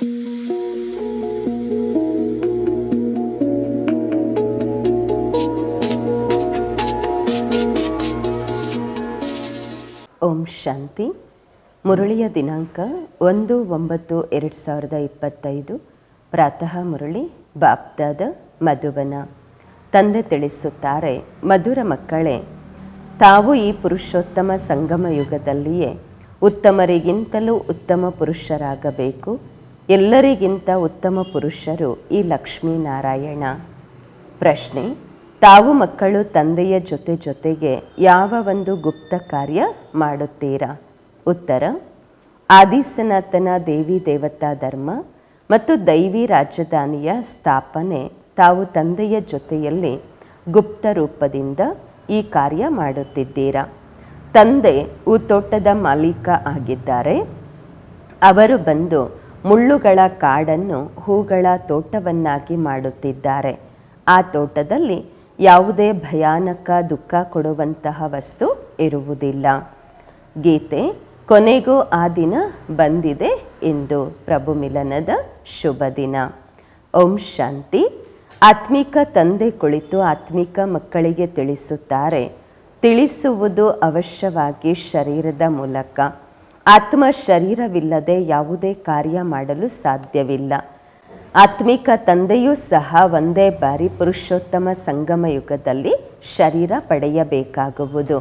ಓಂ ಶಾಂತಿ. ಮುರಳಿಯ ದಿನಾಂಕ ಒಂದು, ಒಂಬತ್ತು, ಎರಡು ಸಾವಿರದ ಇಪ್ಪತ್ತೈದು. ಪ್ರಾತಃ ಮುರಳಿ, ಬಾಪ್ದಾದ ಮಧುಬನ ತಂದೆ ತಿಳಿಸುತ್ತಾರೆ, ಮಧುರ ಮಕ್ಕಳೇ, ತಾವು ಈ ಪುರುಷೋತ್ತಮ ಸಂಗಮ ಯುಗದಲ್ಲಿಯೇ ಉತ್ತಮರಿಗಿಂತಲೂ ಉತ್ತಮ ಪುರುಷರಾಗಬೇಕು. ಎಲ್ಲರಿಗಿಂತ ಉತ್ತಮ ಪುರುಷರು ಈ ಲಕ್ಷ್ಮೀನಾರಾಯಣ. ಪ್ರಶ್ನೆ, ತಾವು ಮಕ್ಕಳು ತಂದೆಯ ಜೊತೆ ಜೊತೆಗೆ ಯಾವ ಒಂದು ಗುಪ್ತ ಕಾರ್ಯ ಮಾಡುತ್ತೀರಾ? ಉತ್ತರ, ಆದಿಸನಾತನ ದೇವಿ ದೇವತಾ ಧರ್ಮ ಮತ್ತು ದೈವಿ ರಾಜಧಾನಿಯ ಸ್ಥಾಪನೆ ತಾವು ತಂದೆಯ ಜೊತೆಯಲ್ಲಿ ಗುಪ್ತ ರೂಪದಿಂದ ಈ ಕಾರ್ಯ ಮಾಡುತ್ತಿದ್ದೀರಾ? ತಂದೆ ಊತೋಟದ ಮಾಲೀಕ ಆಗಿದ್ದಾರೆ. ಅವರು ಬಂದು ಮುಳ್ಳುಗಳ ಕಾಡನ್ನು ಹೂಗಳ ತೋಟವನ್ನಾಗಿ ಮಾಡುತ್ತಿದ್ದಾರೆ. ಆ ತೋಟದಲ್ಲಿ ಯಾವುದೇ ಭಯಾನಕ ದುಃಖ ಕೊಡುವಂತಹ ವಸ್ತು ಇರುವುದಿಲ್ಲ. ಗೀತೆ ಕೊನೆಗೂ ಆ ದಿನ ಬಂದಿದೆ ಎಂದು ಪ್ರಭು ಮಿಲನದ ಶುಭ ದಿನ. ಓಂ ಶಾಂತಿ. ಆತ್ಮಿಕ ತಂದೆ ಕುಳಿತು ಆತ್ಮಿಕ ಮಕ್ಕಳಿಗೆ ತಿಳಿಸುತ್ತಾರೆ. ತಿಳಿಸುವುದು ಅವಶ್ಯವಾಗಿ ಶರೀರದ ಮೂಲಕ. ಆತ್ಮ ಶರೀರವಿಲ್ಲದೆ ಯಾವುದೇ ಕಾರ್ಯ ಮಾಡಲು ಸಾಧ್ಯವಿಲ್ಲ. ಆತ್ಮಿಕ ತಂದೆಯೂ ಸಹ ಒಂದೇ ಬಾರಿ ಪುರುಷೋತ್ತಮ ಸಂಗಮ ಯುಗದಲ್ಲಿ ಶರೀರ ಪಡೆಯಬೇಕಾಗುವುದು.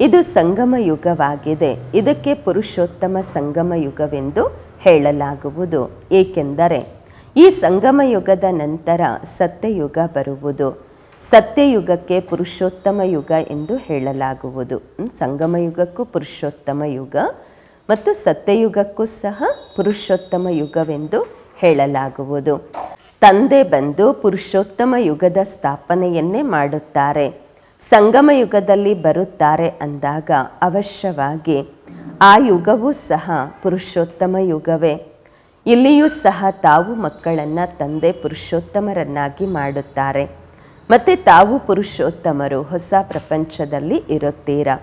ಇದು ಸಂಗಮ ಯುಗವಾಗಿದೆ. ಇದಕ್ಕೆ ಪುರುಷೋತ್ತಮ ಸಂಗಮ ಯುಗವೆಂದು ಹೇಳಲಾಗುವುದು. ಏಕೆಂದರೆ ಈ ಸಂಗಮ ಯುಗದ ನಂತರ ಸತ್ಯಯುಗ ಬರುವುದು. ಸತ್ಯಯುಗಕ್ಕೆ ಪುರುಷೋತ್ತಮ ಯುಗ ಎಂದು ಹೇಳಲಾಗುವುದು. ಸಂಗಮ ಯುಗಕ್ಕೂ ಪುರುಷೋತ್ತಮ ಯುಗ ಮತ್ತು ಸತ್ಯಯುಗಕ್ಕೂ ಸಹ ಪುರುಷೋತ್ತಮ ಯುಗವೆಂದು ಹೇಳಲಾಗುವುದು. ತಂದೆ ಬಂದು ಪುರುಷೋತ್ತಮ ಯುಗದ ಸ್ಥಾಪನೆಯನ್ನೇ ಮಾಡುತ್ತಾರೆ. ಸಂಗಮ ಯುಗದಲ್ಲಿ ಬರುತ್ತಾರೆ ಅಂದಾಗ ಅವಶ್ಯವಾಗಿ ಆ ಯುಗವೂ ಸಹ ಪುರುಷೋತ್ತಮ ಯುಗವೇ. ಇಲ್ಲಿಯೂ ಸಹ ತಾವು ಮಕ್ಕಳನ್ನು ತಂದೆ ಪುರುಷೋತ್ತಮರನ್ನಾಗಿ ಮಾಡುತ್ತಾರೆ. ಮತ್ತು ತಾವು ಪುರುಷೋತ್ತಮರು ಹೊಸ ಪ್ರಪಂಚದಲ್ಲಿ ಇರುತ್ತೀರಾ?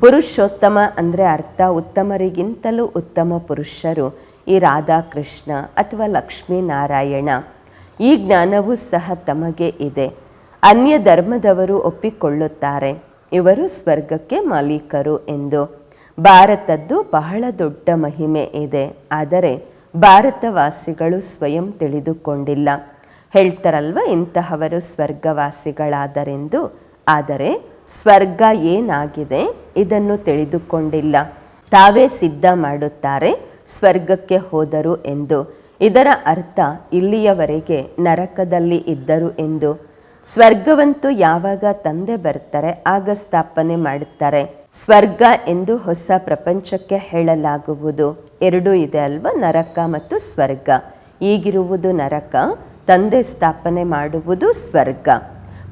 ಪುರುಷೋತ್ತಮ ಅಂದರೆ ಅರ್ಥ ಉತ್ತಮರಿಗಿಂತಲೂ ಉತ್ತಮ ಪುರುಷರು ಈ ರಾಧಾಕೃಷ್ಣ ಅಥವಾ ಲಕ್ಷ್ಮೀನಾರಾಯಣ. ಈ ಜ್ಞಾನವೂ ಸಹ ತಮಗೆ ಇದೆ. ಅನ್ಯ ಧರ್ಮದವರು ಒಪ್ಪಿಕೊಳ್ಳುತ್ತಾರೆ. ಇವರು ಸ್ವರ್ಗಕ್ಕೆ ಮಾಲೀಕರು ಎಂದು. ಭಾರತದ್ದು ಬಹಳ ದೊಡ್ಡ ಮಹಿಮೆ ಇದೆ. ಆದರೆ ಭಾರತವಾಸಿಗಳು ಸ್ವಯಂ ತಿಳಿದುಕೊಂಡಿಲ್ಲ. ಹೇಳ್ತಾರಲ್ವ, ಇಂತಹವರು ಸ್ವರ್ಗವಾಸಿಗಳಾದರೆಂದು. ಆದರೆ ಸ್ವರ್ಗ ಏನಾಗಿದೆ ಇದನ್ನು ತಿಳಿದುಕೊಂಡಿಲ್ಲ. ತಾವೇ ಸಿದ್ಧ ಮಾಡುತ್ತಾರೆ, ಸ್ವರ್ಗಕ್ಕೆ ಹೋದರು ಎಂದು. ಇದರ ಅರ್ಥ ಇಲ್ಲಿಯವರೆಗೆ ನರಕದಲ್ಲಿ ಇದ್ದರು ಎಂದು. ಸ್ವರ್ಗವಂತೂ ಯಾವಾಗ ತಂದೆ ಬರ್ತಾರೆ, ಆಗ ಸ್ಥಾಪನೆ ಮಾಡುತ್ತಾರೆ. ಸ್ವರ್ಗ ಎಂದು ಹೊಸ ಪ್ರಪಂಚಕ್ಕೆ ಹೇಳಲಾಗುವುದು. ಎರಡೂ ಇದೆ ಅಲ್ವಾ? ನರಕ ಮತ್ತು ಸ್ವರ್ಗ. ಈಗಿರುವುದು ನರಕ, ತಂದೆ ಸ್ಥಾಪನೆ ಮಾಡುವುದು ಸ್ವರ್ಗ.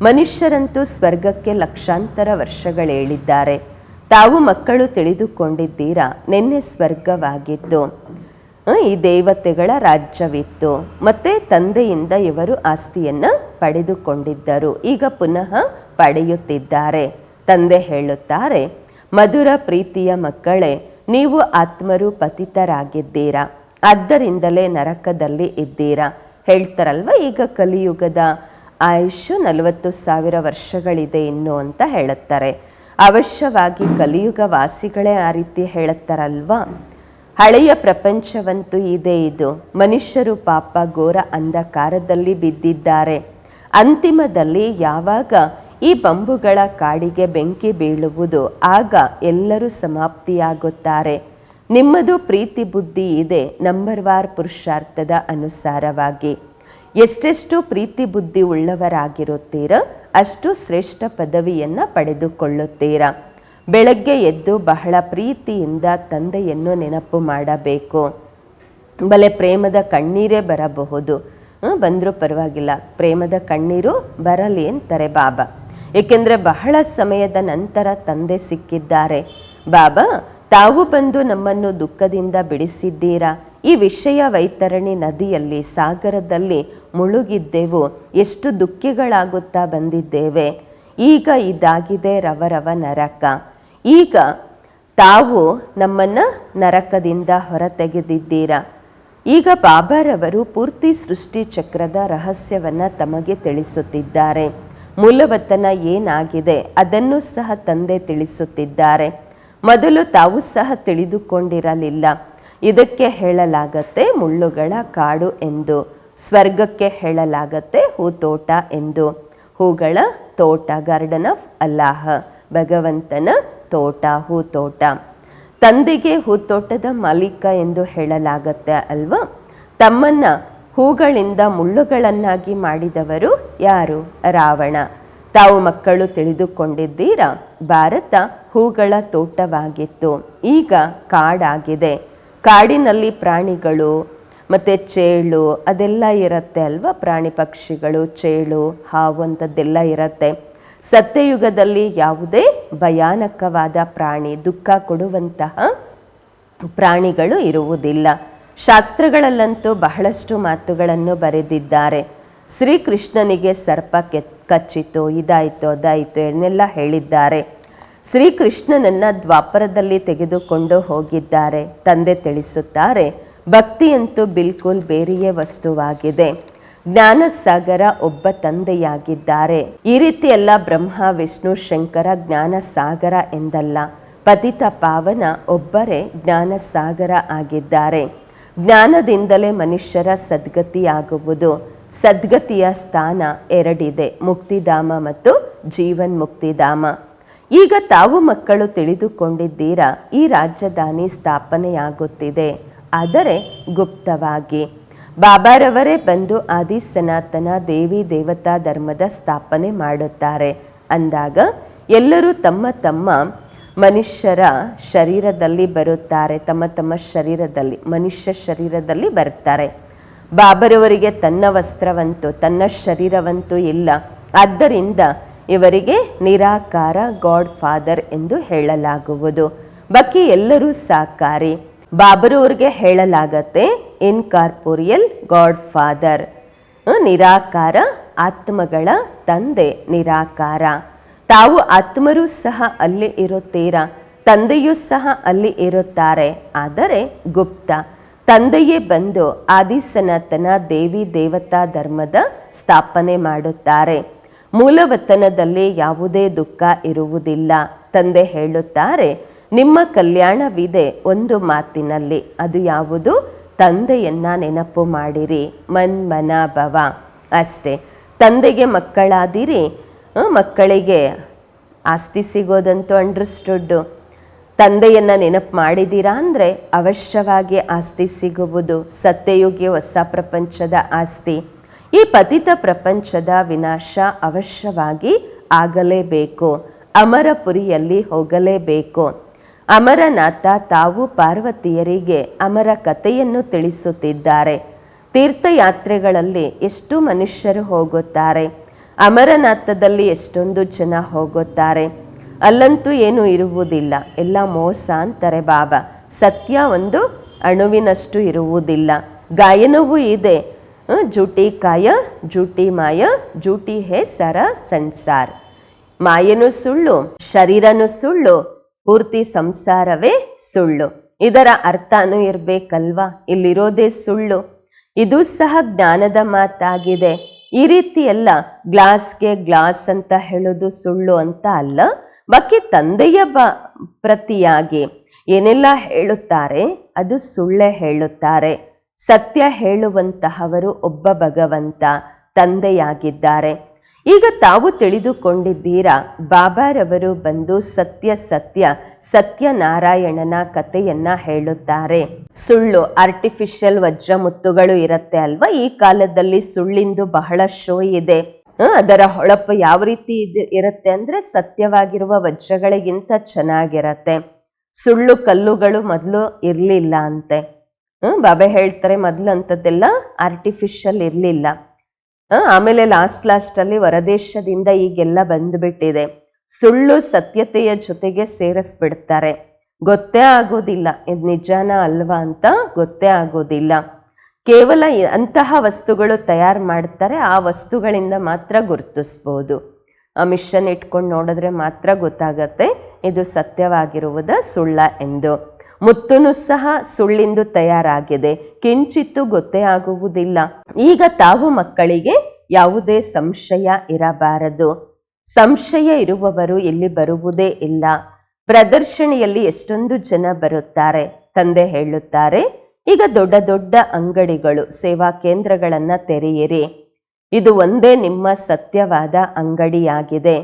ಮನುಷ್ಯರಂತೂ ಸ್ವರ್ಗಕ್ಕೆ ಲಕ್ಷಾಂತರ ವರ್ಷಗಳೇಳಿದ್ದಾರೆ ತಾವು ಮಕ್ಕಳು ತಿಳಿದುಕೊಂಡಿದ್ದೀರಾ? ನಿನ್ನೆ ಸ್ವರ್ಗವಾಗಿದ್ದು. ಈ ದೇವತೆಗಳ ರಾಜ್ಯವಿತ್ತು. ಮತ್ತೆ ತಂದೆಯಿಂದ ಇವರು ಆಸ್ತಿಯನ್ನು ಪಡೆದುಕೊಂಡಿದ್ದರು. ಈಗ ಪುನಃ ಪಡೆಯುತ್ತಿದ್ದಾರೆ. ತಂದೆ ಹೇಳುತ್ತಾರೆ, ಮಧುರ ಪ್ರೀತಿಯ ಮಕ್ಕಳೇ, ನೀವು ಆತ್ಮರು ಪತಿತರಾಗಿದ್ದೀರಾ? ಆದ್ದರಿಂದಲೇ ನರಕದಲ್ಲಿ ಇದ್ದೀರಾ? ಹೇಳ್ತಾರಲ್ವ ಈಗ ಕಲಿಯುಗದ ಆಯುಷ್ ನಲವತ್ತು ಸಾವಿರ ವರ್ಷಗಳಿದೆ ಇನ್ನು ಅಂತ ಹೇಳುತ್ತಾರೆ. ಅವಶ್ಯವಾಗಿ ಕಲಿಯುಗ ವಾಸಿಗಳೇ ಆ ರೀತಿ ಹೇಳುತ್ತಾರಲ್ವಾ? ಹಳೆಯ ಪ್ರಪಂಚವಂತೂ ಇದೆ ಇದು. ಮನುಷ್ಯರು ಪಾಪ ಘೋರ ಅಂಧಕಾರದಲ್ಲಿ ಬಿದ್ದಿದ್ದಾರೆ. ಅಂತಿಮದಲ್ಲಿ ಯಾವಾಗ ಈ ಬಂಬುಗಳ ಕಾಡಿಗೆ ಬೆಂಕಿ ಬೀಳುವುದು, ಆಗ ಎಲ್ಲರೂ ಸಮಾಪ್ತಿಯಾಗುತ್ತಾರೆ. ನಿಮ್ಮದು ಪ್ರೀತಿ ಬುದ್ಧಿ ಇದೆ, ನಂಬರ್ ವಾರ್ ಪುರುಷಾರ್ಥದ ಅನುಸಾರವಾಗಿ. ಎಷ್ಟೆಷ್ಟು ಪ್ರೀತಿ ಬುದ್ಧಿ ಉಳ್ಳವರಾಗಿರುತ್ತೀರೋ, ಅಷ್ಟು ಶ್ರೇಷ್ಠ ಪದವಿಯನ್ನು ಪಡೆದುಕೊಳ್ಳುತ್ತೀರಾ. ಬೆಳಗ್ಗೆ ಎದ್ದು ಬಹಳ ಪ್ರೀತಿಯಿಂದ ತಂದೆಯನ್ನು ನೆನಪು ಮಾಡಬೇಕು. ಬಲೆ ಪ್ರೇಮದ ಕಣ್ಣೀರೇ ಬರಬಹುದು. ಬಂದರೂ ಪರವಾಗಿಲ್ಲ. ಪ್ರೇಮದ ಕಣ್ಣೀರು ಬರಲಿ ಅಂತಾರೆ ಬಾಬಾ. ಏಕೆಂದರೆ ಬಹಳ ಸಮಯದ ನಂತರ ತಂದೆ ಸಿಕ್ಕಿದ್ದಾರೆ. ಬಾಬಾ, ತಾವು ಬಂದು ನಮ್ಮನ್ನು ದುಃಖದಿಂದ ಬಿಡಿಸಿದ್ದೀರಾ? ಈ ವಿಷಯ ವೈತರಣಿ ನದಿಯಲ್ಲಿ, ಸಾಗರದಲ್ಲಿ ಮುಳುಗಿದ್ದೆವು. ಎಷ್ಟು ದುಃಖಿಗಳಾಗುತ್ತಾ ಬಂದಿದ್ದೇವೆ. ಈಗ ಇದಾಗಿದೆ ರವರವ ನರಕ. ಈಗ ತಾವು ನಮ್ಮನ್ನು ನರಕದಿಂದ ಹೊರತೆಗೆದಿದ್ದೀರಾ. ಈಗ ಬಾಬಾರವರು ಪೂರ್ತಿ ಸೃಷ್ಟಿ ಚಕ್ರದ ರಹಸ್ಯವನ್ನು ತಮಗೆ ತಿಳಿಸುತ್ತಿದ್ದಾರೆ. ಮೂಲವತನ ಏನಾಗಿದೆ ಅದನ್ನು ಸಹ ತಂದೆ ತಿಳಿಸುತ್ತಿದ್ದಾರೆ. ಮೊದಲು ತಾವು ಸಹ ತಿಳಿದುಕೊಂಡಿರಲಿಲ್ಲ. ಇದಕ್ಕೆ ಹೇಳಲಾಗತ್ತೆ ಮುಳ್ಳುಗಳ ಕಾಡು ಎಂದು. ಸ್ವರ್ಗಕ್ಕೆ ಹೇಳಲಾಗತ್ತೆ ಹೂತೋಟ ಎಂದು. ಹೂಗಳ ತೋಟ ಗಾರ್ಡನ್ ಆಫ್ ಅಲ್ಲಾಹ, ಭಗವಂತನ ತೋಟ, ಹೂತೋಟ. ತಂದೆಗೆ ಹೂತೋಟದ ಮಾಲೀಕ ಎಂದು ಹೇಳಲಾಗತ್ತೆ ಅಲ್ವಾ? ತಮ್ಮನ್ನ ಹೂಗಳಿಂದ ಮುಳ್ಳುಗಳನ್ನಾಗಿ ಮಾಡಿದವರು ಯಾರು? ರಾವಣ. ತಾವು ಮಕ್ಕಳು ತಿಳಿದುಕೊಂಡಿದ್ದೀರಾ? ಭಾರತ ಹೂಗಳ ತೋಟವಾಗಿತ್ತು. ಈಗ ಕಾಡಾಗಿದೆ. ಕಾಡಿನಲ್ಲಿ ಪ್ರಾಣಿಗಳು, ಮತ್ತು ಚೇಳು, ಅದೆಲ್ಲ ಇರುತ್ತೆ ಅಲ್ವಾ? ಪ್ರಾಣಿ ಪಕ್ಷಿಗಳು, ಚೇಳು, ಹಾವು ಅಂಥದ್ದೆಲ್ಲ ಇರುತ್ತೆ. ಸತ್ಯಯುಗದಲ್ಲಿ ಯಾವುದೇ ಭಯಾನಕವಾದ ಪ್ರಾಣಿ, ದುಃಖ ಕೊಡುವಂತಹ ಪ್ರಾಣಿಗಳು ಇರುವುದಿಲ್ಲ. ಶಾಸ್ತ್ರಗಳಲ್ಲಂತೂ ಬಹಳಷ್ಟು ಮಾತುಗಳನ್ನು ಬರೆದಿದ್ದಾರೆ. ಶ್ರೀಕೃಷ್ಣನಿಗೆ ಸರ್ಪ ಕೆ ಕಚ್ಚಿತು ಇದಾಯಿತು, ಅದಾಯಿತು ಎನ್ನೆಲ್ಲ ಹೇಳಿದ್ದಾರೆ. ಶ್ರೀಕೃಷ್ಣನನ್ನ ದ್ವಾಪರದಲ್ಲಿ ತೆಗೆದುಕೊಂಡು ಹೋಗಿದ್ದಾರೆ. ತಂದೆ ತಿಳಿಸುತ್ತಾರೆ, ಭಕ್ತಿಯಂತೂ ಬಿಲ್ಕುಲ್ ಬೇರೆಯೇ ವಸ್ತುವಾಗಿದೆ. ಜ್ಞಾನಸಾಗರ ಒಬ್ಬ ತಂದೆಯಾಗಿದ್ದಾರೆ. ಈ ರೀತಿ ಎಲ್ಲ ಬ್ರಹ್ಮ, ವಿಷ್ಣು, ಶಂಕರ ಜ್ಞಾನಸಾಗರ ಎಂದಲ್ಲ, ಪತಿತ ಪಾವನ ಒಬ್ಬರೇ ಜ್ಞಾನಸಾಗರ ಆಗಿದ್ದಾರೆ. ಜ್ಞಾನದಿಂದಲೇ ಮನುಷ್ಯರ ಸದ್ಗತಿಯಾಗುವುದು. ಸದ್ಗತಿಯ ಸ್ಥಾನ ಎರಡಿದೆ, ಮುಕ್ತಿಧಾಮ ಮತ್ತು ಜೀವನ್ ಮುಕ್ತಿಧಾಮ ಈಗ ತಾವು ಮಕ್ಕಳು ತಿಳಿದುಕೊಂಡಿದ್ದೀರಾ, ಈ ರಾಜಧಾನಿ ಸ್ಥಾಪನೆಯಾಗುತ್ತಿದೆ. ಆದರೆ ಗುಪ್ತವಾಗಿ, ಬಾಬಾರವರೇ ಬಂದು ಆದಿ ಸನಾತನ ದೇವಿ ದೇವತಾ ಧರ್ಮದ ಸ್ಥಾಪನೆ ಮಾಡುತ್ತಾರೆ. ಅಂದಾಗ ಎಲ್ಲರೂ ತಮ್ಮ ತಮ್ಮ ಮನುಷ್ಯರ ಶರೀರದಲ್ಲಿ ಬರುತ್ತಾರೆ, ತಮ್ಮ ತಮ್ಮ ಶರೀರದಲ್ಲಿ, ಮನುಷ್ಯ ಶರೀರದಲ್ಲಿ ಬರ್ತಾರೆ ಬಾಬರವರಿಗೆ ತನ್ನ ವಸ್ತ್ರವಂತೂ, ತನ್ನ ಶರೀರವಂತೂ ಇಲ್ಲ. ಆದ್ದರಿಂದ ಇವರಿಗೆ ನಿರಾಕಾರ ಗಾಡ್ ಫಾದರ್ ಎಂದು ಹೇಳಲಾಗುವುದು. ಬಾಕಿ ಎಲ್ಲರೂ ಸಾಕಾರಿ. ಬಾಬರವ್ರಿಗೆ ಹೇಳಲಾಗತ್ತೆ ಇನ್ಕಾರ್ಪೋರಿಯಲ್ ಗಾಡ್ ಫಾದರ್ ನಿರಾಕಾರ ಆತ್ಮಗಳ ತಂದೆ, ನಿರಾಕಾರ. ತಾವು ಆತ್ಮರೂ ಸಹ ಅಲ್ಲಿ ಇರುತ್ತೀರಾ? ತಂದೆಯೂ ಸಹ ಅಲ್ಲಿ ಇರುತ್ತಾರೆ. ಆದರೆ ಗುಪ್ತ. ತಂದೆಯೇ ಬಂದು ಆದಿ ಸನಾತನ ದೇವಿ ದೇವತಾ ಧರ್ಮದ ಸ್ಥಾಪನೆ ಮಾಡುತ್ತಾರೆ. ಮೂಲವತನದಲ್ಲಿ ಯಾವುದೇ ದುಃಖ ಇರುವುದಿಲ್ಲ. ತಂದೆ ಹೇಳುತ್ತಾರೆ, ನಿಮ್ಮ ಕಲ್ಯಾಣವಿದೆ ಒಂದು ಮಾತಿನಲ್ಲಿ, ಅದು ಯಾವುದು? ತಂದೆಯನ್ನ ನೆನಪು ಮಾಡಿರಿ ಮನ್ ಮನ ಭವ. ಅಷ್ಟೇ, ತಂದೆಗೆ ಮಕ್ಕಳಾದಿರಿ ಮಕ್ಕಳಿಗೆ ಆಸ್ತಿ ಸಿಗೋದಂತೂ ಅಂಡರ್ಸ್ಟುಡ್ಡು ತಂದೆಯನ್ನು ನೆನಪು ಮಾಡಿದ್ದೀರಾ ಅಂದರೆ ಅವಶ್ಯವಾಗಿ ಆಸ್ತಿ ಸಿಗುವುದು, ಸತ್ಯಯುಗಿ ಹೊಸ ಪ್ರಪಂಚದ ಆಸ್ತಿ. ಈ ಪತಿತ ಪ್ರಪಂಚದ ವಿನಾಶ ಅವಶ್ಯವಾಗಿ ಆಗಲೇಬೇಕು. ಅಮರಪುರಿಯಲ್ಲಿ ಹೋಗಲೇಬೇಕು. ಅಮರನಾಥ ತಾವು ಪಾರ್ವತಿಯರಿಗೆ ಅಮರ ಕಥೆಯನ್ನು ತಿಳಿಸುತ್ತಿದ್ದಾರೆ. ತೀರ್ಥಯಾತ್ರೆಗಳಲ್ಲಿ ಎಷ್ಟು ಮನುಷ್ಯರು ಹೋಗುತ್ತಾರೆ? ಅಮರನಾಥದಲ್ಲಿ ಎಷ್ಟೊಂದು ಜನ ಹೋಗುತ್ತಾರೆ? ಅಲ್ಲಂತೂ ಏನು ಇರುವುದಿಲ್ಲ. ಎಲ್ಲ ಮೋಸ ಅಂತಾರೆ ಬಾಬಾ. ಸತ್ಯ ಒಂದು ಅಣುವಿನಷ್ಟು ಇರುವುದಿಲ್ಲ. ಗಾಯನವೂ ಇದೆ. ಜೂಟಿ ಕಾಯ, ಜೂಟಿ ಮಾಯ, ಜೂಟಿ ಹೇ ಸರ ಸಂಸಾರ್. ಮಾಯನು ಸುಳ್ಳು, ಶರೀರನು ಸುಳ್ಳು, ಪೂರ್ತಿ ಸಂಸಾರವೇ ಸುಳ್ಳು. ಇದರ ಅರ್ಥನೂ ಇರಬೇಕಲ್ವಾ? ಇಲ್ಲಿರೋದೇ ಸುಳ್ಳು. ಇದು ಸಹ ಜ್ಞಾನದ ಮಾತಾಗಿದೆ. ಈ ರೀತಿ ಎಲ್ಲ ಗ್ಲಾಸ್ಗೆ ಗ್ಲಾಸ್ ಅಂತ ಹೇಳೋದು ಸುಳ್ಳು ಅಂತ ಅಲ್ಲ, ಬಾಕಿ ತಂದೆಯ ಬ, ಪ್ರತಿಯಾಗಿ ಏನೆಲ್ಲ ಹೇಳುತ್ತಾರೆ, ಅದು ಸುಳ್ಳೇ ಹೇಳುತ್ತಾರೆ. ಸತ್ಯ ಹೇಳುವಂತಹವರು ಒಬ್ಬ ಭಗವಂತ ತಂದೆಯಾಗಿದ್ದಾರೆ. ಈಗ ತಾವು ತಿಳಿದುಕೊಂಡಿದ್ದೀರಾ, ಬಾಬಾರವರು ಬಂದು ಸತ್ಯ ಸತ್ಯ ಸತ್ಯನಾರಾಯಣನ ಕಥೆಯನ್ನ ಹೇಳುತ್ತಾರೆ. ಸುಳ್ಳು ಆರ್ಟಿಫಿಷಿಯಲ್ ವಜ್ರಮುತ್ತುಗಳು ಇರುತ್ತೆ ಅಲ್ವಾ? ಈ ಕಾಲದಲ್ಲಿ ಸುಳ್ಳಿಂದು ಬಹಳ ಶೋ ಇದೆ. ಅದರ ಹೊಳಪು ಯಾವ ರೀತಿ ಇರುತ್ತೆ ಅಂದ್ರೆ ಸತ್ಯವಾಗಿರುವ ವಜ್ರಗಳಿಗಿಂತ ಚೆನ್ನಾಗಿರತ್ತೆ. ಸುಳ್ಳು ಕಲ್ಲುಗಳು ಮೊದಲು ಇರಲಿಲ್ಲ ಅಂತೆ. ಬಾಬಾ ಹೇಳ್ತಾರೆ ಮೊದಲು ಅಂಥದ್ದೆಲ್ಲ ಆರ್ಟಿಫಿಷಿಯಲ್ ಇರಲಿಲ್ಲ ಆಮೇಲೆ ಲಾಸ್ಟ್ ಲಾಸ್ಟಲ್ಲಿ ಹೊರದೇಶದಿಂದ ಈಗೆಲ್ಲ ಬಂದುಬಿಟ್ಟಿದೆ. ಸುಳ್ಳು ಸತ್ಯತೆಯ ಜೊತೆಗೆ ಸೇರಿಸ್ಬಿಡ್ತಾರೆ. ಗೊತ್ತೇ ಆಗೋದಿಲ್ಲ. ಇದು ನಿಜಾನ ಅಲ್ವಾ ಅಂತ ಗೊತ್ತೇ ಆಗೋದಿಲ್ಲ. ಕೇವಲ ಅಂತಹ ವಸ್ತುಗಳು ತಯಾರು ಮಾಡ್ತಾರೆ, ಆ ವಸ್ತುಗಳಿಂದ ಮಾತ್ರ ಗುರುತಿಸ್ಬೋದು. ಆ ಮಿಷನ್ ಇಟ್ಕೊಂಡು ನೋಡಿದ್ರೆ ಮಾತ್ರ ಗೊತ್ತಾಗತ್ತೆ, ಇದು ಸತ್ಯವಾಗಿರುವುದ ಸುಳ್ಳ ಎಂದು. ಮುತ್ತುನು ಸಹ ಸುಳ್ಳಿಂದು ತಯಾರಾಗಿದೆ. ಕಿಂಚಿತ್ತು ಗೊತ್ತೇ ಆಗುವುದಿಲ್ಲ. ಈಗ ತಾವು ಮಕ್ಕಳಿಗೆ ಯಾವುದೇ ಸಂಶಯ ಇರಬಾರದು. ಸಂಶಯ ಇರುವವರು ಇಲ್ಲಿ ಬರುವುದೇ ಇಲ್ಲ. ಪ್ರದರ್ಶನಿಯಲ್ಲಿ ಎಷ್ಟೊಂದು ಜನ ಬರುತ್ತಾರೆ, ತಂದೆ ಹೇಳುತ್ತಾರೆ, ಈಗ ದೊಡ್ಡ ದೊಡ್ಡ ಅಂಗಡಿಗಳು, ಸೇವಾ ಕೇಂದ್ರಗಳನ್ನ ತೆರೆಯಿರಿ. ಇದು ಒಂದೇ ನಿಮ್ಮ ಸತ್ಯವಾದ ಅಂಗಡಿಯಾಗಿದೆ.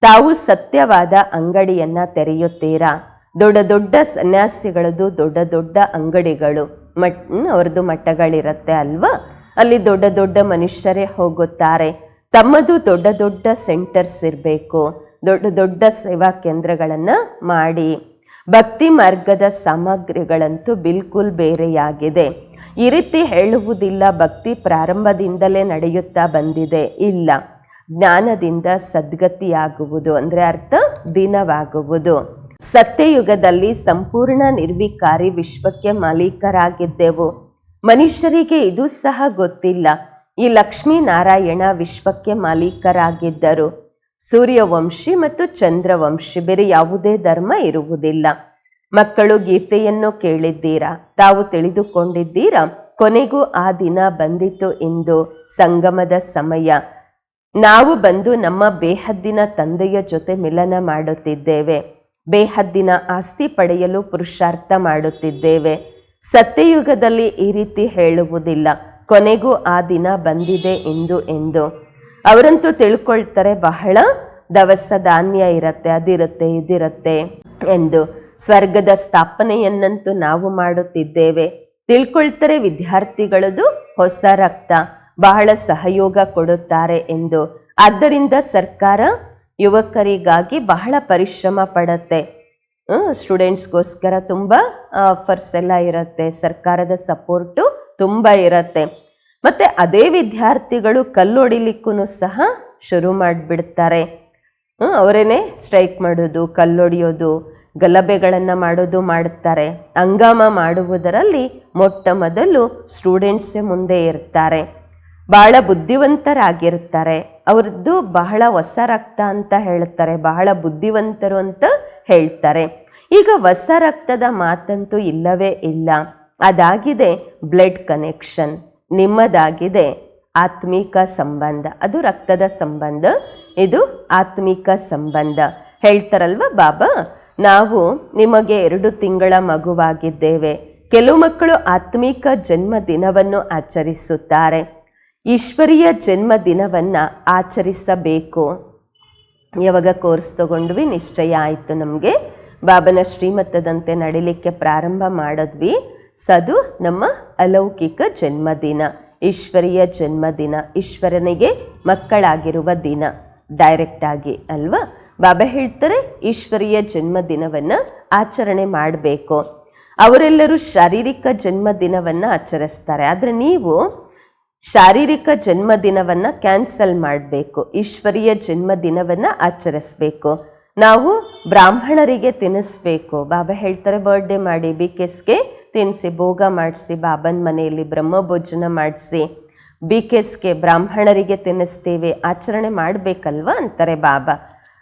ತಾವು ಸತ್ಯವಾದ ಅಂಗಡಿಯನ್ನ ತೆರೆಯುತ್ತೀರಾ? ದೊಡ್ಡ ದೊಡ್ಡ ಸನ್ಯಾಸಿಗಳದ್ದು ದೊಡ್ಡ ದೊಡ್ಡ ಅಂಗಡಿಗಳು. ಮಟ್ ಅವ್ರದ್ದು ಮಠಗಳಿರತ್ತೆ ಅಲ್ವಾ? ಅಲ್ಲಿ ದೊಡ್ಡ ದೊಡ್ಡ ಮನುಷ್ಯರೇ ಹೋಗುತ್ತಾರೆ. ತಮ್ಮದು ದೊಡ್ಡ ದೊಡ್ಡ ಸೆಂಟರ್ಸ್ ಇರಬೇಕು. ದೊಡ್ಡ ದೊಡ್ಡ ಸೇವಾ ಕೇಂದ್ರಗಳನ್ನು ಮಾಡಿ. ಭಕ್ತಿ ಮಾರ್ಗದ ಸಾಮಗ್ರಿಗಳಂತೂ ಬಿಲ್ಕುಲ್ ಬೇರೆಯಾಗಿದೆ. ಈ ರೀತಿ ಹೇಳುವುದಿಲ್ಲ, ಭಕ್ತಿ ಪ್ರಾರಂಭದಿಂದಲೇ ನಡೆಯುತ್ತಾ ಬಂದಿದೆ. ಇಲ್ಲ, ಜ್ಞಾನದಿಂದ ಸದ್ಗತಿಯಾಗುವುದು, ಅಂದರೆ ಅರ್ಥ, ದಿನವಾಗುವುದು. ಸತ್ಯಯುಗದಲ್ಲಿ ಸಂಪೂರ್ಣ ನಿರ್ವಿಕಾರಿ ವಿಶ್ವಕ್ಕೆ ಮಾಲೀಕರಾಗಿದ್ದೆವು. ಮನುಷ್ಯರಿಗೆ ಇದು ಸಹ ಗೊತ್ತಿಲ್ಲ. ಈ ಲಕ್ಷ್ಮೀನಾರಾಯಣ ವಿಶ್ವಕ್ಕೆ ಮಾಲೀಕರಾಗಿದ್ದರು. ಸೂರ್ಯವಂಶಿ ಮತ್ತು ಚಂದ್ರವಂಶಿ, ಬೇರೆ ಯಾವುದೇ ಧರ್ಮ ಇರುವುದಿಲ್ಲ. ಮಕ್ಕಳು ಗೀತೆಯನ್ನು ಕೇಳಿದ್ದೀರಾ? ತಾವು ತಿಳಿದುಕೊಂಡಿದ್ದೀರಾ? ಕೊನೆಗೂ ಆ ದಿನ ಬಂದಿತು ಎಂದು ಸಂಗಮದ ಸಮಯ. ನಾವು ಬಂದು ನಮ್ಮ ಬೇಹದ್ದಿನ ತಂದೆಯ ಜೊತೆ ಮಿಲನ ಮಾಡುತ್ತಿದ್ದೇವೆ. ಬೇಹದ್ದಿನ ಆಸ್ತಿ ಪಡೆಯಲು ಪುರುಷಾರ್ಥ ಮಾಡುತ್ತಿದ್ದೇವೆ. ಸತ್ಯಯುಗದಲ್ಲಿ ಈ ರೀತಿ ಹೇಳುವುದಿಲ್ಲ. ಕೊನೆಗೂ ಆ ದಿನ ಬಂದಿದೆ ಎಂದು ಎಂದು. ಅವರಂತೂ ತಿಳ್ಕೊಳ್ತಾರೆ, ಬಹಳ ದವಸ ಧಾನ್ಯ ಇರತ್ತೆ, ಅದಿರುತ್ತೆ, ಇದಿರುತ್ತೆ ಎಂದು. ಸ್ವರ್ಗದ ಸ್ಥಾಪನೆಯನ್ನಂತೂ ನಾವು ಮಾಡುತ್ತಿದ್ದೇವೆ. ತಿಳ್ಕೊಳ್ತಾರೆ ವಿದ್ಯಾರ್ಥಿಗಳದು ಹೊಸ ರಕ್ತ. ಬಹಳ ಸಹಯೋಗ ಕೊಡುತ್ತಾರೆ ಎಂದು. ಆದ್ದರಿಂದ ಸರ್ಕಾರ ಯುವಕರಿಗಾಗಿ ಬಹಳ ಪರಿಶ್ರಮ ಪಡತ್ತೆ. ಸ್ಟೂಡೆಂಟ್ಸ್ಗೋಸ್ಕರ ತುಂಬ ಆಫರ್ಸ್ ಎಲ್ಲ ಇರುತ್ತೆ. ಸರ್ಕಾರದ ಸಪೋರ್ಟು ತುಂಬ ಇರತ್ತೆ. ಮತ್ತು ಅದೇ ವಿದ್ಯಾರ್ಥಿಗಳು ಕಲ್ಲೊಡಿಲಿಕ್ಕೂ ಸಹ ಶುರು ಮಾಡಿಬಿಡ್ತಾರೆ. ಅವರೇನೆ ಸ್ಟ್ರೈಕ್ ಮಾಡೋದು ಕಲ್ಲೊಡೆಯೋದು ಗಲಭೆಗಳನ್ನು ಮಾಡೋದು ಮಾಡುತ್ತಾರೆ ಹಂಗಾಮ ಮಾಡುವುದರಲ್ಲಿ ಮೊಟ್ಟ ಮೊದಲು ಸ್ಟೂಡೆಂಟ್ಸೇ ಮುಂದೆ ಇರ್ತಾರೆ. ಬಹಳ ಬುದ್ಧಿವಂತರಾಗಿರ್ತಾರೆ ಅವ್ರದ್ದು ಬಹಳ ಹೊಸ ರಕ್ತ ಅಂತ ಹೇಳ್ತಾರೆ, ಬಹಳ ಬುದ್ಧಿವಂತರು ಅಂತ ಹೇಳ್ತಾರೆ. ಈಗ ಹೊಸ ರಕ್ತದ ಮಾತಂತೂ ಇಲ್ಲವೇ ಇಲ್ಲ. ಅದಾಗಿದೆ ಬ್ಲಡ್ ಕನೆಕ್ಷನ್, ನಿಮ್ಮದಾಗಿದೆ ಆತ್ಮಿಕ ಸಂಬಂಧ. ಅದು ರಕ್ತದ ಸಂಬಂಧ, ಇದು ಆತ್ಮಿಕ ಸಂಬಂಧ. ಹೇಳ್ತಾರಲ್ವ ಬಾಬಾ? ನಾವು ನಿಮಗೆ ಎರಡು ತಿಂಗಳ ಮಗುವಾಗಿದ್ದೇವೆ. ಕೆಲವು ಮಕ್ಕಳು ಆತ್ಮಿಕ ಜನ್ಮದಿನವನ್ನು ಆಚರಿಸುತ್ತಾರೆ. ಈಶ್ವರೀಯ ಜನ್ಮ ದಿನವನ್ನು ಆಚರಿಸಬೇಕು. ಯಾವಾಗ ಕೋರ್ಸ್ ತಗೊಂಡ್ವಿ? ನಿಶ್ಚಯ ಆಯಿತು ನಮಗೆ. ಬಾಬನ ಶ್ರೀಮತದಂತೆ ನಡಿಲಿಕ್ಕೆ ಪ್ರಾರಂಭ ಮಾಡಿದ್ವಿ. ಸದು ನಮ್ಮ ಅಲೌಕಿಕ ಜನ್ಮದಿನ, ಈಶ್ವರಿಯ ಜನ್ಮದಿನ, ಈಶ್ವರನಿಗೆ ಮಕ್ಕಳಾಗಿರುವ ದಿನ. ಡೈರೆಕ್ಟ್ ಆಗಿ, ಅಲ್ವಾ? ಬಾಬಾ ಹೇಳ್ತಾರೆ, ಈಶ್ವರಿಯ ಜನ್ಮದಿನವನ್ನು ಆಚರಣೆ ಮಾಡಬೇಕು. ಅವರೆಲ್ಲರೂ ಶಾರೀರಿಕ ಜನ್ಮದಿನವನ್ನು ಆಚರಿಸ್ತಾರೆ. ಆದರೆ ನೀವು ಶಾರೀರಿಕ ಜನ್ಮದಿನವನ್ನು ಕ್ಯಾನ್ಸಲ್ ಮಾಡಬೇಕು. ಈಶ್ವರೀಯ ಜನ್ಮದಿನವನ್ನು ಆಚರಿಸ್ಬೇಕು. ನಾವು ಬ್ರಾಹ್ಮಣರಿಗೆ ತಿನ್ನಿಸ್ಬೇಕು ಬಾಬಾ ಹೇಳ್ತಾರೆ ಬರ್ಡೇ ಮಾಡಿ ಬಿ ಕೆಸ್ಗೆ ತಿನ್ನಿಸಿ ಭೋಗ ಮಾಡಿಸಿ, ಬಾಬನ ಮನೆಯಲ್ಲಿ ಬ್ರಹ್ಮ ಭೋಜನ ಮಾಡಿಸಿ ಬಿ ಕೆಸ್ಗೆ ಬ್ರಾಹ್ಮಣರಿಗೆ ತಿನ್ನಿಸ್ತೇವೆ, ಆಚರಣೆ ಮಾಡಬೇಕಲ್ವ? ಅಂತಾರೆ ಬಾಬಾ.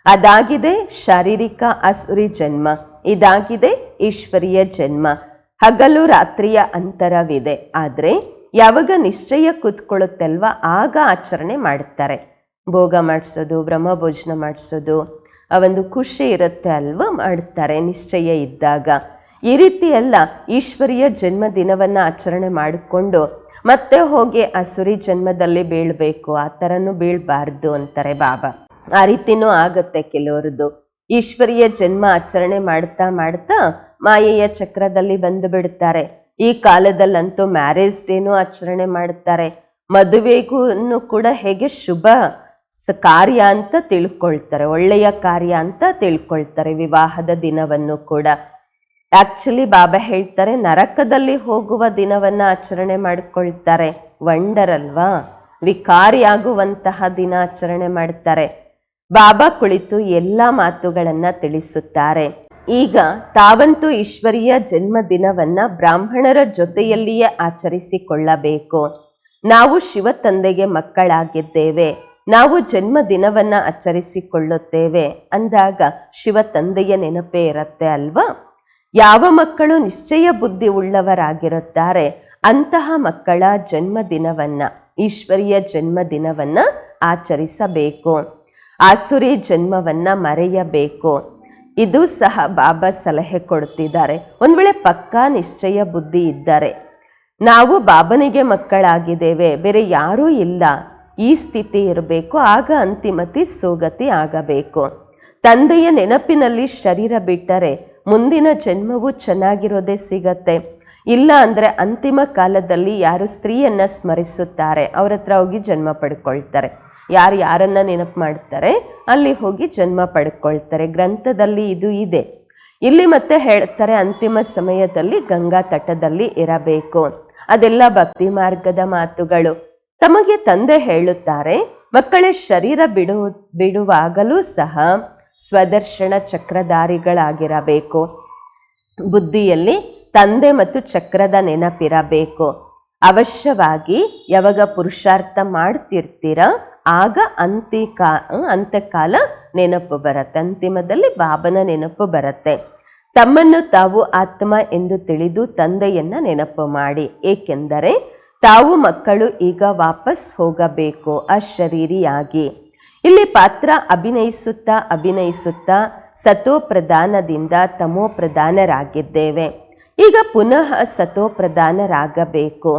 ಅದಾಗಿದೆ ಶಾರೀರಿಕ ಅಸುರಿ ಜನ್ಮ. ಇದಾಗಿದೆ ಈಶ್ವರೀಯ ಜನ್ಮ. ಹಗಲು ರಾತ್ರಿಯ ಅಂತರವಿದೆ. ಆದರೆ ಯಾವಾಗ ನಿಶ್ಚಯ ಕೂತ್ಕೊಳ್ಳುತ್ತಲ್ವ, ಆಗ ಆಚರಣೆ ಮಾಡ್ತಾರೆ ಭೋಗ ಮಾಡಿಸೋದು ಬ್ರಹ್ಮಭೋಜನ ಮಾಡಿಸೋದು, ಆ ಒಂದು ಖುಷಿ ಇರುತ್ತೆ ಅಲ್ವಾ ಮಾಡ್ತಾರೆ ನಿಶ್ಚಯ ಇದ್ದಾಗ. ಈ ರೀತಿ ಎಲ್ಲ ಈಶ್ವರೀಯ ಜನ್ಮ ದಿನವನ್ನು ಆಚರಣೆ ಮಾಡಿಕೊಂಡು ಮತ್ತೆ ಹೋಗಿ ಅಸುರಿ ಜನ್ಮದಲ್ಲಿ ಬೀಳಬೇಕು, ಆ ಥರನೂ ಬೀಳಬಾರ್ದು ಅಂತಾರೆ ಬಾಬಾ. ಆ ರೀತಿನೂ ಆಗುತ್ತೆ ಕೆಲವ್ರದ್ದು. ಈಶ್ವರಿಯ ಜನ್ಮ ಆಚರಣೆ ಮಾಡ್ತಾ ಮಾಡ್ತಾ ಮಾಯೆಯ ಚಕ್ರದಲ್ಲಿ ಬಂದು ಬಿಡ್ತಾರೆ. ಈ ಕಾಲದಲ್ಲಂತೂ ಮ್ಯಾರೇಜ್ ಡೇನೂ ಆಚರಣೆ ಮಾಡ್ತಾರೆ ಮದುವೆಗೂ ಕೂಡ ಹೇಗೆ ಶುಭ ಕಾರ್ಯ ಅಂತ ತಿಳ್ಕೊಳ್ತಾರೆ, ಒಳ್ಳೆಯ ಕಾರ್ಯ ಅಂತ ತಿಳ್ಕೊಳ್ತಾರೆ ವಿವಾಹದ ದಿನವನ್ನು ಕೂಡ. ಆಕ್ಚುಲಿ ಬಾಬಾ ಹೇಳ್ತಾರೆ, ನರಕದಲ್ಲಿ ಹೋಗುವ ದಿನವನ್ನು ಆಚರಣೆ ಮಾಡಿಕೊಳ್ತಾರೆ ವಂಡರ್ ಅಲ್ವಾ ವಿಕಾರಿಯಾಗುವಂತಹ ದಿನ ಆಚರಣೆ ಮಾಡ್ತಾರೆ. ಬಾಬಾ ಕುಳಿತು ಎಲ್ಲ ಮಾತುಗಳನ್ನು ತಿಳಿಸುತ್ತಾರೆ. ಈಗ ತಾವಂತೂ ಈಶ್ವರಿಯ ಜನ್ಮದಿನವನ್ನ ಬ್ರಾಹ್ಮಣರ ಜೊತೆಯಲ್ಲಿಯೇ ಆಚರಿಸಿಕೊಳ್ಳಬೇಕು. ನಾವು ಶಿವ ತಂದೆಗೆ ಮಕ್ಕಳಾಗಿದ್ದೇವೆ. ನಾವು ಜನ್ಮ ದಿನವನ್ನ ಆಚರಿಸಿಕೊಳ್ಳುತ್ತೇವೆ ಅಂದಾಗ ಶಿವ ತಂದೆಯ ನೆನಪೇ ಇರುತ್ತೆ ಅಲ್ವಾ? ಯಾವ ಮಕ್ಕಳು ನಿಶ್ಚಯ ಬುದ್ಧಿ ಉಳ್ಳವರಾಗಿರುತ್ತಾರೆ ಅಂತಹ ಮಕ್ಕಳ ಜನ್ಮದಿನವನ್ನ ಈಶ್ವರಿಯ ಜನ್ಮದಿನವನ್ನ ಆಚರಿಸಬೇಕು. ಆಸುರಿ ಜನ್ಮವನ್ನ ಮರೆಯಬೇಕು. ಇದು ಸಹ ಬಾಬಾ ಸಲಹೆ ಕೊಡುತ್ತಿದ್ದಾರೆ. ಒಂದು ವೇಳೆ ಪಕ್ಕಾ ನಿಶ್ಚಯ ಬುದ್ಧಿ ಇದ್ದರೆ. ನಾವು ಬಾಬನಿಗೆ ಮಕ್ಕಳಾಗಿದ್ದೇವೆ, ಬೇರೆ ಯಾರೂ ಇಲ್ಲ. ಈ ಸ್ಥಿತಿ ಇರಬೇಕು, ಆಗ ಅಂತಿಮತಿ ಸೋಗತಿ ಆಗಬೇಕು. ತಂದೆಯ ನೆನಪಿನಲ್ಲಿ ಶರೀರ ಬಿಟ್ಟರೆ ಮುಂದಿನ ಜನ್ಮವು ಚೆನ್ನಾಗಿರೋದೇ ಸಿಗತ್ತೆ. ಇಲ್ಲ ಅಂದರೆ ಅಂತಿಮ ಕಾಲದಲ್ಲಿ ಯಾರು ಸ್ತ್ರೀಯನ್ನು ಸ್ಮರಿಸುತ್ತಾರೆ ಅವ್ರ ಹತ್ರ ಹೋಗಿ ಜನ್ಮ ಪಡ್ಕೊಳ್ತಾರೆ. ಯಾರು ಯಾರನ್ನ ನೆನಪು ಮಾಡ್ತಾರೆ, ಅಲ್ಲಿ ಹೋಗಿ ಜನ್ಮ ಪಡ್ಕೊಳ್ತಾರೆ. ಗ್ರಂಥದಲ್ಲಿ ಇದು ಇದೆ. ಇಲ್ಲಿ ಮತ್ತೆ ಹೇಳ್ತಾರೆ, ಅಂತಿಮ ಸಮಯದಲ್ಲಿ ಗಂಗಾ ತಟದಲ್ಲಿ ಇರಬೇಕು. ಅದೆಲ್ಲ ಭಕ್ತಿ ಮಾರ್ಗದ ಮಾತುಗಳು. ತಮಗೆ ತಂದೆ ಹೇಳುತ್ತಾರೆ, ಮಕ್ಕಳ ಶರೀರ ಬಿಡು, ಬಿಡುವಾಗಲೂ ಸಹ ಸ್ವದರ್ಶನ ಚಕ್ರಧಾರಿಗಳಾಗಿರಬೇಕು. ಬುದ್ಧಿಯಲ್ಲಿ ತಂದೆ ಮತ್ತು ಚಕ್ರದ ನೆನಪಿರಬೇಕು. ಅವಶ್ಯವಾಗಿ ಯಾವಾಗ ಪುರುಷಾರ್ಥ ಮಾಡ್ತಿರ್ತೀರ ಆಗ ಅಂತಿಕಾ ಅಂತ್ಯಕಾಲ ನೆನಪು ಬರುತ್ತೆ. ಅಂತಿಮದಲ್ಲಿ ಬಾಬನ ನೆನಪು ಬರುತ್ತೆ. ತಮ್ಮನ್ನು ತಾವು ಆತ್ಮ ಎಂದು ತಿಳಿದು ತಂದೆಯನ್ನು ನೆನಪು ಮಾಡಿ. ಏಕೆಂದರೆ ತಾವು ಮಕ್ಕಳು ಈಗ ವಾಪಸ್ ಹೋಗಬೇಕು, ಅಶರೀರಿಯಾಗಿ. ಇಲ್ಲಿ ಪಾತ್ರ ಅಭಿನಯಿಸುತ್ತಾ ಅಭಿನಯಿಸುತ್ತಾ ಸತೋ ಪ್ರಧಾನದಿಂದ ತಮೋ ಪ್ರಧಾನರಾಗಿದ್ದೇವೆ ಈಗ ಪುನಃ ಸತೋ ಪ್ರಧಾನರಾಗಬೇಕು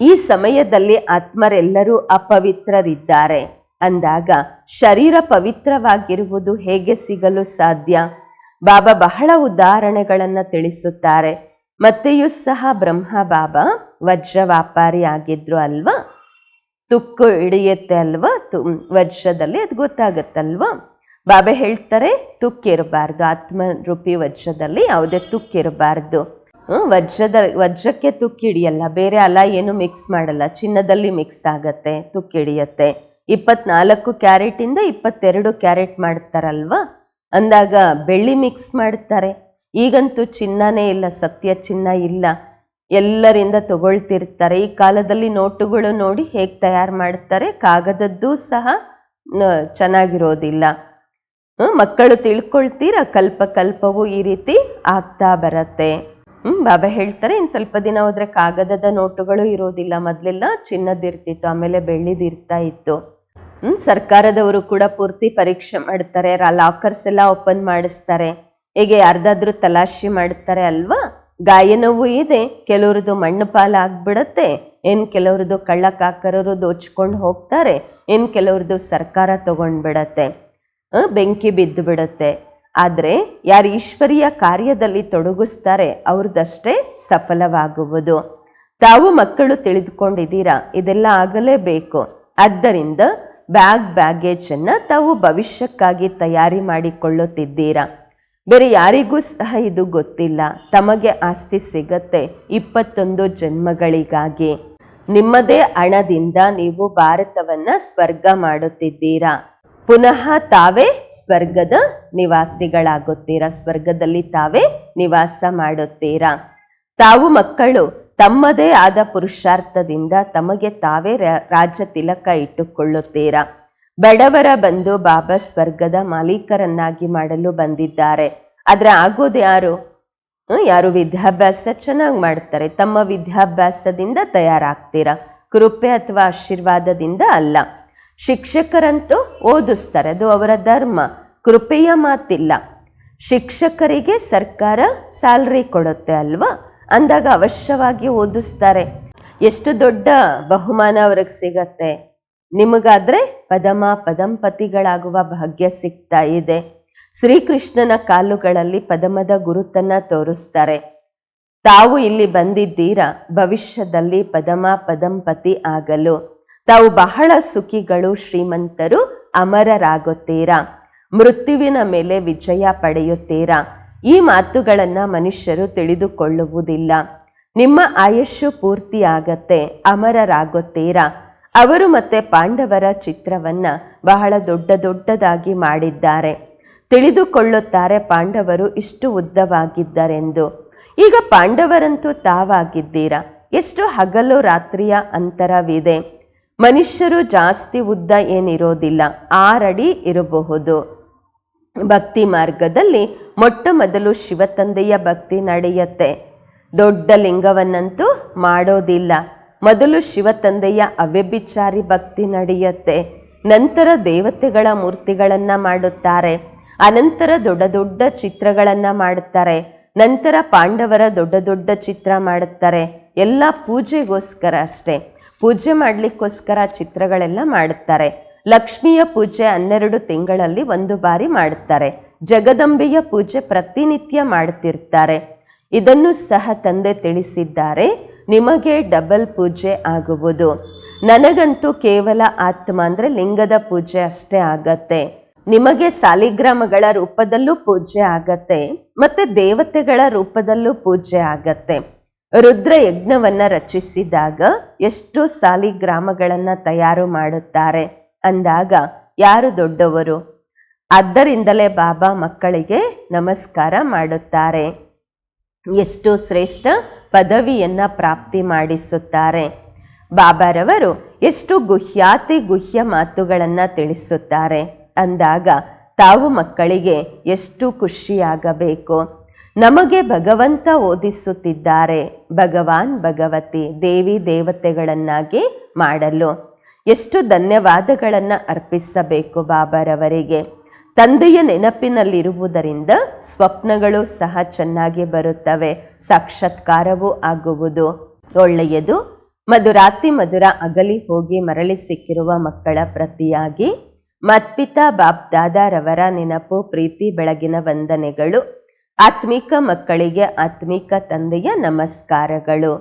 ಈ ಸಮಯದಲ್ಲಿ ಆತ್ಮರೆಲ್ಲರೂ ಅಪವಿತ್ರರಿದ್ದಾರೆ. ಅಂದಾಗ ಶರೀರ ಪವಿತ್ರವಾಗಿರುವುದು ಹೇಗೆ ಸಿಗಲು ಸಾಧ್ಯ? ಬಾಬಾ ಬಹಳ ಉದಾಹರಣೆಗಳನ್ನು ತಿಳಿಸುತ್ತಾರೆ. ಮತ್ತೆಯೂ ಸಹ ಬ್ರಹ್ಮ ಬಾಬಾ ವಜ್ರ ವ್ಯಾಪಾರಿ ಆಗಿದ್ರು ಅಲ್ವಾ? ತುಕ್ಕು ಹಿಡಿಯುತ್ತೆ ಅಲ್ವಾ? ತು ವಜ್ರದಲ್ಲಿ ಅದು ಗೊತ್ತಾಗುತ್ತಲ್ವಾ? ಬಾಬಾ ಹೇಳ್ತಾರೆ, ತುಕ್ಕಿರಬಾರ್ದು. ಆತ್ಮರೂಪಿ ವಜ್ರದಲ್ಲಿ ಯಾವುದೇ ತುಕ್ಕಿರಬಾರ್ದು. ವಜ್ರದ, ವಜ್ರಕ್ಕೆ ತುಕ್ಕಿಡಿಯಲ್ಲ ಬೇರೆ ಅಲ ಏನು ಮಿಕ್ಸ್ ಮಾಡಲ್ಲ. ಚಿನ್ನದಲ್ಲಿ ಮಿಕ್ಸ್ ಆಗತ್ತೆ ತುಕ್ಕಿಡಿಯತ್ತೆ ಇಪ್ಪತ್ನಾಲ್ಕು ಕ್ಯಾರೆಟಿಂದ ಇಪ್ಪತ್ತೆರಡು ಕ್ಯಾರೆಟ್ ಮಾಡ್ತಾರಲ್ವಾ? ಅಂದಾಗ ಬೆಳ್ಳಿ ಮಿಕ್ಸ್ ಮಾಡ್ತಾರೆ. ಈಗಂತೂ ಚಿನ್ನನೇ ಇಲ್ಲ, ಸತ್ಯ ಚಿನ್ನ ಇಲ್ಲ. ಎಲ್ಲರಿಂದ ತಗೊಳ್ತಿರ್ತಾರೆ. ಈ ಕಾಲದಲ್ಲಿ ನೋಟುಗಳು ನೋಡಿ ಹೇಗೆ ತಯಾರು ಮಾಡ್ತಾರೆ. ಕಾಗದದ್ದು ಸಹ ಚೆನ್ನಾಗಿರೋದಿಲ್ಲ. ಮಕ್ಕಳು ತಿಳ್ಕೊಳ್ತೀರ? ಕಲ್ಪ ಕಲ್ಪವು ಈ ರೀತಿ ಆಗ್ತಾ ಬರತ್ತೆ. ಹ್ಮ್, ಬಾಬಾ ಹೇಳ್ತಾರೆ ಇನ್ನು ಸ್ವಲ್ಪ ದಿನ ಹೋದ್ರೆ ಕಾಗದದ ನೋಟುಗಳು ಇರೋದಿಲ್ಲ ಮೊದಲೆಲ್ಲ ಚಿನ್ನದಿರ್ತಿತ್ತು ಆಮೇಲೆ ಬೆಳ್ಳಿದಿರ್ತಾ ಇತ್ತು. ಹ್ಞೂ ಸರ್ಕಾರದವರು ಕೂಡ ಪೂರ್ತಿ ಪರೀಕ್ಷೆ ಮಾಡ್ತಾರೆ ಲಾಕರ್ಸ್ ಎಲ್ಲ ಓಪನ್ ಮಾಡಿಸ್ತಾರೆ. ಹೀಗೆ ಯಾರ್ದಾದ್ರೂ ತಲಾಶಿ ಮಾಡ್ತಾರೆ ಅಲ್ವಾ? ಗಾಯನವೂ ಇದೆ, ಕೆಲವ್ರದ್ದು ಮಣ್ಣು ಪಾಲಾಗ್ಬಿಡತ್ತೆ ಏನ್ ಕೆಲವ್ರದ್ದು ಕಳ್ಳ ಕಾಕರರು ದೋಚ್ಕೊಂಡು ಹೋಗ್ತಾರೆ, ಇನ್ ಕೆಲವ್ರದ್ದು ಸರ್ಕಾರ ತಗೊಂಡ್ಬಿಡತ್ತೆ. ಬೆಂಕಿ ಬಿದ್ದು ಬಿಡುತ್ತೆ ಆದರೆ ಯಾರು ಈಶ್ವರಿಯ ಕಾರ್ಯದಲ್ಲಿ ತೊಡಗಿಸ್ತಾರೆ ಅವ್ರದ್ದಷ್ಟೇ ಸಫಲವಾಗುವುದು. ತಾವು ಮಕ್ಕಳು ತಿಳಿದುಕೊಂಡಿದ್ದೀರಾ? ಇದೆಲ್ಲ ಆಗಲೇಬೇಕು. ಆದ್ದರಿಂದ ಬ್ಯಾಗ್ ಬ್ಯಾಗೇಜನ್ನು ತಾವು ಭವಿಷ್ಯಕ್ಕಾಗಿ ತಯಾರಿ ಮಾಡಿಕೊಳ್ಳುತ್ತಿದ್ದೀರಾ? ಬೇರೆ ಯಾರಿಗೂ ಸಹ ಇದು ಗೊತ್ತಿಲ್ಲ. ತಮಗೆ ಆಸ್ತಿ ಸಿಗತ್ತೆ ಇಪ್ಪತ್ತೊಂದು ಜನ್ಮಗಳಿಗಾಗಿ. ನಿಮ್ಮದೇ ಹಣದಿಂದ ನೀವು ಭಾರತವನ್ನು ಸ್ವರ್ಗ ಮಾಡುತ್ತಿದ್ದೀರಾ? ಪುನಃ ತಾವೇ ಸ್ವರ್ಗದ ನಿವಾಸಿಗಳಾಗುತ್ತೀರಾ? ಸ್ವರ್ಗದಲ್ಲಿ ತಾವೇ ನಿವಾಸ ಮಾಡುತ್ತೀರಾ? ತಾವು ಮಕ್ಕಳು, ತಮ್ಮದೇ ಆದ ಪುರುಷಾರ್ಥದಿಂದ ತಮಗೆ ತಾವೇ ರಾಜ ತಿಲಕ ಇಟ್ಟುಕೊಳ್ಳುತ್ತೀರಾ? ಬಡವರ ಬಂದು ಬಾಬಾ ಸ್ವರ್ಗದ ಮಾಲೀಕರನ್ನಾಗಿ ಮಾಡಲು ಬಂದಿದ್ದಾರೆ. ಆದರೆ ಆಗೋದು ಯಾರು? ಯಾರು? ವಿದ್ಯಾಭ್ಯಾಸ ಚೆನ್ನಾಗಿ ಮಾಡ್ತಾರೆ. ತಮ್ಮ ವಿದ್ಯಾಭ್ಯಾಸದಿಂದ ತಯಾರಾಗ್ತೀರಾ? ಕೃಪೆ ಅಥವಾ ಆಶೀರ್ವಾದದಿಂದ ಅಲ್ಲ. ಶಿಕ್ಷಕರಂತೂ ಓದಿಸ್ತಾರೆ. ಅದು ಅವರ ಧರ್ಮ. ಕೃಪೆಯ ಮಾತಿಲ್ಲ. ಶಿಕ್ಷಕರಿಗೆ ಸರ್ಕಾರ ಸ್ಯಾಲ್ರಿ ಕೊಡುತ್ತೆ ಅಲ್ವಾ? ಅಂದಾಗ ಅವಶ್ಯವಾಗಿ ಓದಿಸ್ತಾರೆ. ಎಷ್ಟು ದೊಡ್ಡ ಬಹುಮಾನ ಅವ್ರಿಗೆ ಸಿಗತ್ತೆ. ನಿಮಗಾದರೆ ಪದಮ ಪದಂಪತಿಗಳಾಗುವ ಭಾಗ್ಯ ಸಿಗ್ತಾ ಇದೆ. ಶ್ರೀಕೃಷ್ಣನ ಕಾಲುಗಳಲ್ಲಿ ಪದಮದ ಗುರುತನ್ನ ತೋರಿಸ್ತಾರೆ. ತಾವು ಇಲ್ಲಿ ಬಂದಿದ್ದೀರಾ? ಭವಿಷ್ಯದಲ್ಲಿ ಪದಮ ಪದಂಪತಿ ಆಗಲು. ತಾವು ಬಹಳ ಸುಖಿಗಳು, ಶ್ರೀಮಂತರು, ಅಮರರಾಗುತ್ತೀರಾ. ಮೃತ್ಯುವಿನ ಮೇಲೆ ವಿಜಯ ಪಡೆಯುತ್ತೀರಾ. ಈ ಮಾತುಗಳನ್ನು ಮನುಷ್ಯರು ತಿಳಿದುಕೊಳ್ಳುವುದಿಲ್ಲ. ನಿಮ್ಮ ಆಯಸ್ಸು ಪೂರ್ತಿಯಾಗತ್ತೆ, ಅಮರರಾಗುತ್ತೀರಾ. ಅವರು ಮತ್ತೆ ಪಾಂಡವರ ಚಿತ್ರವನ್ನ ಬಹಳ ದೊಡ್ಡ ದೊಡ್ಡದಾಗಿ ಮಾಡಿದ್ದಾರೆ. ತಿಳಿದುಕೊಳ್ಳುತ್ತಾರೆ ಪಾಂಡವರು ಇಷ್ಟು ಉದ್ದವಾಗಿದ್ದರೆಂದು. ಈಗ ಪಾಂಡವರಂತೂ ತಾವಾಗಿದ್ದೀರಾ? ಎಷ್ಟು ಹಗಲು ರಾತ್ರಿಯ ಅಂತರವಿದೆ. ಮನುಷ್ಯರು ಜಾಸ್ತಿ ಉದ್ದ ಏನಿರೋದಿಲ್ಲ, ಆರಡಿ ಇರಬಹುದು. ಭಕ್ತಿ ಮಾರ್ಗದಲ್ಲಿ ಮೊಟ್ಟ ಮೊದಲು ಶಿವತಂದೆಯ ಭಕ್ತಿ ನಡೆಯುತ್ತೆ. ದೊಡ್ಡ ಲಿಂಗವನ್ನಂತೂ ಮಾಡೋದಿಲ್ಲ. ಮೊದಲು ಶಿವತಂದೆಯ ಅವ್ಯಭಿಚಾರಿ ಭಕ್ತಿ ನಡೆಯುತ್ತೆ. ನಂತರ ದೇವತೆಗಳ ಮೂರ್ತಿಗಳನ್ನು ಮಾಡುತ್ತಾರೆ. ಅನಂತರ ದೊಡ್ಡ ದೊಡ್ಡ ಚಿತ್ರಗಳನ್ನು ಮಾಡುತ್ತಾರೆ. ನಂತರ ಪಾಂಡವರ ದೊಡ್ಡ ದೊಡ್ಡ ಚಿತ್ರ ಮಾಡುತ್ತಾರೆ. ಎಲ್ಲ ಪೂಜೆಗೋಸ್ಕರ ಅಷ್ಟೇ. ಪೂಜೆ ಮಾಡಲಿಕ್ಕೋಸ್ಕರ ಚಿತ್ರಗಳೆಲ್ಲ ಮಾಡುತ್ತಾರೆ. ಲಕ್ಷ್ಮಿಯ ಪೂಜೆ ಹನ್ನೆರಡು ತಿಂಗಳಲ್ಲಿ ಒಂದು ಬಾರಿ ಮಾಡುತ್ತಾರೆ. ಜಗದಂಬೆಯ ಪೂಜೆ ಪ್ರತಿನಿತ್ಯ ಮಾಡುತ್ತಿರ್ತಾರೆ ಇದನ್ನು ಸಹ ತಂದೆ ತಿಳಿಸಿದ್ದಾರೆ, ನಿಮಗೆ ಡಬಲ್ ಪೂಜೆ ಆಗುವುದು. ನನಗಂತೂ ಕೇವಲ ಆತ್ಮ ಅಂದರೆ ಲಿಂಗದ ಪೂಜೆ ಅಷ್ಟೇ ಆಗತ್ತೆ. ನಿಮಗೆ ಸಾಲಿಗ್ರಾಮಗಳ ರೂಪದಲ್ಲೂ ಪೂಜೆ ಆಗತ್ತೆ, ಮತ್ತು ದೇವತೆಗಳ ರೂಪದಲ್ಲೂ ಪೂಜೆ ಆಗತ್ತೆ. ರುದ್ರ ಯಜ್ಞವನ್ನ ರಚಿಸಿದಾಗ ಎಷ್ಟು ಸಾಲಿಗ್ರಾಮಗಳನ್ನು ತಯಾರು ಮಾಡುತ್ತಾರೆ. ಅಂದಾಗ ಯಾರು ದೊಡ್ಡವರು? ಆದ್ದರಿಂದಲೇ ಬಾಬಾ ಮಕ್ಕಳಿಗೆ ನಮಸ್ಕಾರ ಮಾಡುತ್ತಾರೆ. ಎಷ್ಟು ಶ್ರೇಷ್ಠ ಪದವಿಯನ್ನ ಪ್ರಾಪ್ತಿ ಮಾಡಿಸುತ್ತಾರೆ. ಬಾಬಾರವರು ಎಷ್ಟು ಗುಹ್ಯಾತಿ ಗುಹ್ಯ ಮಾತುಗಳನ್ನು ತಿಳಿಸುತ್ತಾರೆ. ಅಂದಾಗ ತಾವು ಮಕ್ಕಳಿಗೆ ಎಷ್ಟು ಖುಷಿಯಾಗಬೇಕು? ನಮಗೆ ಭಗವಂತ ಓದಿಸುತ್ತಿದ್ದಾರೆ. ಭಗವಾನ್ ಭಗವತಿ ದೇವಿ ದೇವತೆಗಳನ್ನಾಗಿ ಮಾಡಲು. ಎಷ್ಟು ಧನ್ಯವಾದಗಳನ್ನು ಅರ್ಪಿಸಬೇಕು ಬಾಬಾರವರಿಗೆ. ತಂದೆಯ ನೆನಪಿನಲ್ಲಿರುವುದರಿಂದ ಸ್ವಪ್ನಗಳು ಸಹ ಚೆನ್ನಾಗಿ ಬರುತ್ತವೆ. ಸಾಕ್ಷಾತ್ಕಾರವೂ ಆಗುವುದು. ಒಳ್ಳೆಯದು. ಮಧುರಾತಿ ಮಧುರ ಅಗಲಿ ಹೋಗಿ ಮರಳಿ ಸಿಕ್ಕಿರುವ ಮಕ್ಕಳ ಪ್ರತಿಯಾಗಿ. ಮತ್ಪಿತಾ ಬಾಬ್ ದಾದಾರವರ ನೆನಪು, ಪ್ರೀತಿ, ಬೆಳಗಿನ ವಂದನೆಗಳು. ಆತ್ಮಿಕ ಮಕ್ಕಳಿಗೆ ಆತ್ಮಿಕ ತಂದೆಯ ನಮಸ್ಕಾರಗಳು.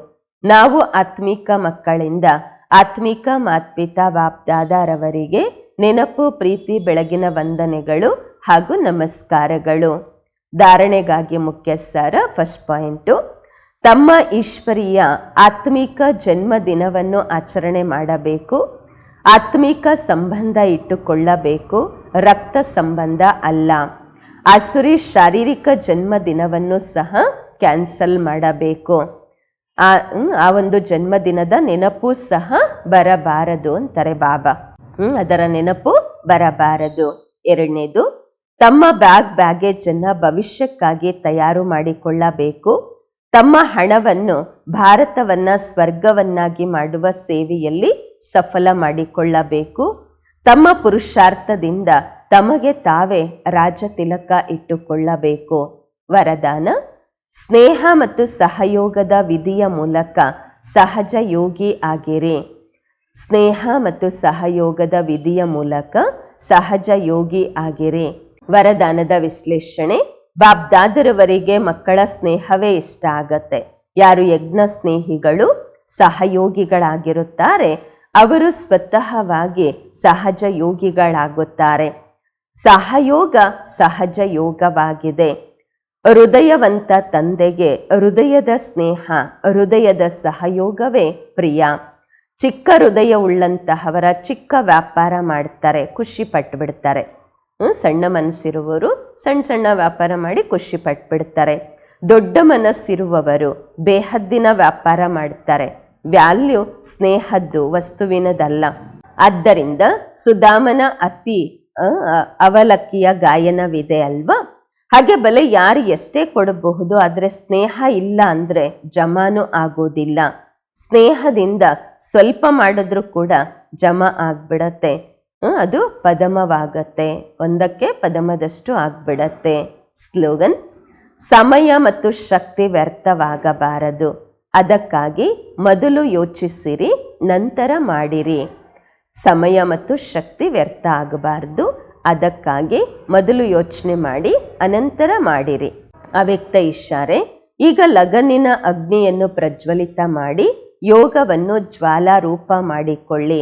ನಾವು ಆತ್ಮಿಕ ಮಕ್ಕಳಿಂದ ಆತ್ಮಿಕ ಮಾತ್ಪಿತಾ ವಾಪ್ದಾದಾರವರಿಗೆ ನೆನಪು, ಪ್ರೀತಿ, ಬೆಳಗಿನ ವಂದನೆಗಳು ಹಾಗೂ ನಮಸ್ಕಾರಗಳು. ಧಾರಣೆಗಾಗಿ ಮುಖ್ಯ ಸಾರ ಫಸ್ಟ್ ಪಾಯಿಂಟು. ತಮ್ಮ ಈಶ್ವರೀಯ ಆತ್ಮಿಕ ಜನ್ಮದಿನವನ್ನು ಆಚರಣೆ ಮಾಡಬೇಕು. ಆತ್ಮಿಕ ಸಂಬಂಧ ಇಟ್ಟುಕೊಳ್ಳಬೇಕು. ರಕ್ತ ಸಂಬಂಧ ಅಲ್ಲ. ಆಸುರಿ ಶಾರೀರಿಕ ಜನ್ಮದಿನವನ್ನು ಸಹ ಕ್ಯಾನ್ಸಲ್ ಮಾಡಬೇಕು. ಆ ಆ ಒಂದು ಜನ್ಮದಿನದ ನೆನಪು ಸಹ ಬರಬಾರದು ಅಂತಾರೆ ಬಾಬಾ. ಅದರ ನೆನಪು ಬರಬಾರದು. ಎರಡನೇದು, ತಮ್ಮ ಬ್ಯಾಗ್ ಬ್ಯಾಗೇಜ್ ಅನ್ನ ಭವಿಷ್ಯಕ್ಕಾಗಿ ತಯಾರು ಮಾಡಿಕೊಳ್ಳಬೇಕು. ತಮ್ಮ ಹಣವನ್ನು ಭಾರತವನ್ನ ಸ್ವರ್ಗವನ್ನಾಗಿ ಮಾಡುವ ಸೇವೆಯಲ್ಲಿ ಸಫಲ ಮಾಡಿಕೊಳ್ಳಬೇಕು. ತಮ್ಮ ಪುರುಷಾರ್ಥದಿಂದ ತಮಗೆ ತಾವೇ ರಾಜ ತಿಲಕ ಇಟ್ಟುಕೊಳ್ಳಬೇಕು. ವರದಾನ, ಸ್ನೇಹ ಮತ್ತು ಸಹಯೋಗದ ವಿಧಿಯ ಮೂಲಕ ಸಹಜ ಯೋಗಿ ಆಗಿರಿ. ಸ್ನೇಹ ಮತ್ತು ಸಹಯೋಗದ ವಿಧಿಯ ಮೂಲಕ ಸಹಜ ಯೋಗಿ ಆಗಿರಿ. ವರದಾನದ ವಿಶ್ಲೇಷಣೆ, ಬಾಬ್ದಾದರವರಿಗೆ ಮಕ್ಕಳ ಸ್ನೇಹವೇ ಇಷ್ಟ ಆಗತ್ತೆ. ಯಾರು ಯಜ್ಞ ಸ್ನೇಹಿಗಳು, ಸಹಯೋಗಿಗಳಾಗಿರುತ್ತಾರೆ, ಅವರು ಸ್ವತಃವಾಗಿ ಸಹಜ ಯೋಗಿಗಳಾಗುತ್ತಾರೆ. ಸಹಯೋಗ ಸಹಜ ಯೋಗವಾಗಿದೆ. ಹೃದಯವಂತ ತಂದೆಗೆ ಹೃದಯದ ಸ್ನೇಹ ಹೃದಯದ ಸಹಯೋಗವೇ ಪ್ರಿಯ. ಚಿಕ್ಕ ಹೃದಯ ಉಳ್ಳಂತಹವರ ಚಿಕ್ಕ ವ್ಯಾಪಾರ ಮಾಡ್ತಾರೆ ಖುಷಿ ಪಟ್ಬಿಡ್ತಾರೆ. ಹ್ಮ್, ಸಣ್ಣ ಮನಸ್ಸಿರುವವರು ಸಣ್ಣ ಸಣ್ಣ ವ್ಯಾಪಾರ ಮಾಡಿ ಖುಷಿ ಪಟ್ಬಿಡ್ತಾರೆ. ದೊಡ್ಡ ಮನಸ್ಸಿರುವವರು ಬೇಹದ್ದಿನ ವ್ಯಾಪಾರ ಮಾಡ್ತಾರೆ. ವ್ಯಾಲ್ಯೂ ಸ್ನೇಹದ್ದು ವಸ್ತುವಿನದಲ್ಲ. ಆದ್ದರಿಂದ ಸುಧಾಮನ ಆ, ಅವಲಕ್ಕಿಯ ಗಾಯನವಿದೆ ಅಲ್ವಾ? ಹಾಗೆ ಬಲೆ ಯಾರು ಎಷ್ಟೇ ಕೊಡಬಹುದು, ಆದರೆ ಸ್ನೇಹ ಇಲ್ಲ ಅಂದರೆ ಜಮಾನು ಆಗೋದಿಲ್ಲ. ಸ್ನೇಹದಿಂದ ಸ್ವಲ್ಪ ಮಾಡಿದ್ರೂ ಕೂಡ ಜಮಾ ಆಗ್ಬಿಡತ್ತೆ. ಅದು ಪದಮವಾಗತ್ತೆ. ಒಂದಕ್ಕೆ ಪದಮದಷ್ಟು ಆಗ್ಬಿಡತ್ತೆ. ಸ್ಲೋಗನ್, ಸಮಯ ಮತ್ತು ಶಕ್ತಿ ವ್ಯರ್ಥವಾಗಬಾರದು. ಅದಕ್ಕಾಗಿ ಮೊದಲು ಯೋಚಿಸಿರಿ, ನಂತರ ಮಾಡಿರಿ. ಸಮಯ ಮತ್ತು ಶಕ್ತಿ ವ್ಯರ್ಥ ಆಗಬಾರ್ದು. ಅದಕ್ಕಾಗಿ ಮೊದಲು ಯೋಚನೆ ಮಾಡಿ, ಅನಂತರ ಮಾಡಿರಿ. ಅವ್ಯಕ್ತ ಇಶಾರೆ ಈಗ ಲಗನ್ನಿನ ಅಗ್ನಿಯನ್ನು ಪ್ರಜ್ವಲಿತ ಮಾಡಿ, ಯೋಗವನ್ನು ಜ್ವಾಲಾರೂಪ ಮಾಡಿಕೊಳ್ಳಿ.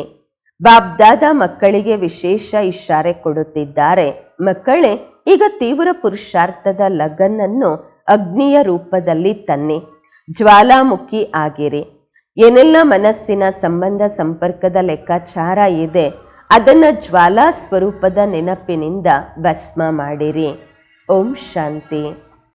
ಬಾಬ್ದಾದ ಮಕ್ಕಳಿಗೆ ವಿಶೇಷ ಇಷಾರೆ ಕೊಡುತ್ತಿದ್ದಾರೆ. ಮಕ್ಕಳೇ, ಈಗ ತೀವ್ರ ಪುರುಷಾರ್ಥದ ಲಗನ್ನನ್ನು ಅಗ್ನಿಯ ರೂಪದಲ್ಲಿ ತನ್ನಿ. ಜ್ವಾಲಾಮುಖಿ ಆಗಿರಿ. ಏನೆಲ್ಲ ಮನಸ್ಸಿನ ಸಂಬಂಧ ಸಂಪರ್ಕದ ಲೆಕ್ಕಾಚಾರ ಇದೆ ಅದನ್ನು ಜ್ವಾಲಾ ಸ್ವರೂಪದ ನೆನಪಿನಿಂದ ಭಸ್ಮ ಮಾಡಿರಿ. ಓಂ ಶಾಂತಿ.